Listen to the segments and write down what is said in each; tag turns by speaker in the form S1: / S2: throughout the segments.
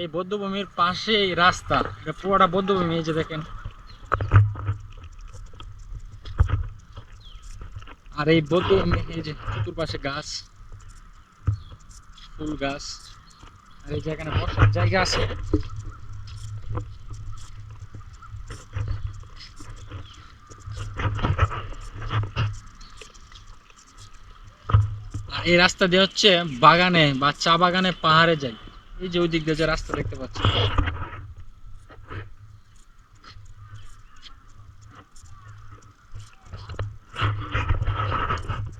S1: এই বৌদ্ধভূমির পাশে এই রাস্তা। এটা পুরোটা বৌদ্ধভূমি, এই যে দেখেন। আর এই বৌদ্ধভূমি, এই যে চতুর্পাশে গাছ, ফুল গাছ, আর এই যে এখানে বসার জায়গা আছে। এই রাস্তা দিয়ে হচ্ছে বাগানে বা চা বাগানে পাহাড়ে যাই। এই যে ওই দিক দিয়ে যে রাস্তা দেখতে পাচ্ছি।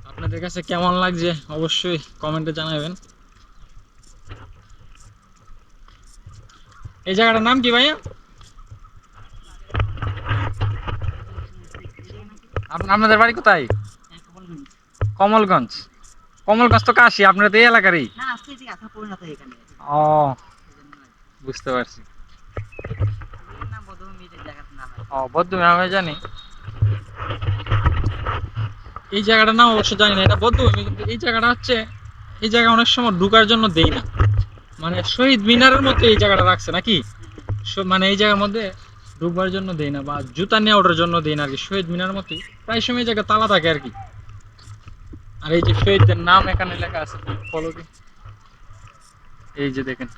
S1: আপনাদের কাছে কেমন লাগছে অবশ্যই কমেন্টে জানাবেন। এই জায়গাটার নাম কি ভাইয়া? আপ- আপনাদের বাড়ি কোথায়? কমলগঞ্জ। কমলগঞ্জ তো কাশি, আপনার তো এই এলাকারই। ও বুঝতে পারছি। ও বৌদ্ধভূমি আমি জানি। এই জায়গাটার নাম অবশ্য জানি না এটা বৌদ্ধভূমি কিন্তু এই জায়গাটা হচ্ছে এই জায়গা অনেক সময় ঢুকার জন্য দেই না। মানে শহীদ মিনারের মতো এই জায়গাটা রাখছে নাকি? মানে এই জায়গার মধ্যে ঢুকবার জন্য দেই না বা জুতা নিয়ে ওঠার জন্য দেই না আর কি শহীদ মিনারের মতোই প্রায় সময় এই জায়গা তালা থাকে আর কি। আর এই যে শহীদদের নাম এখানে লেখা আছে ফলো এই যে দেখেন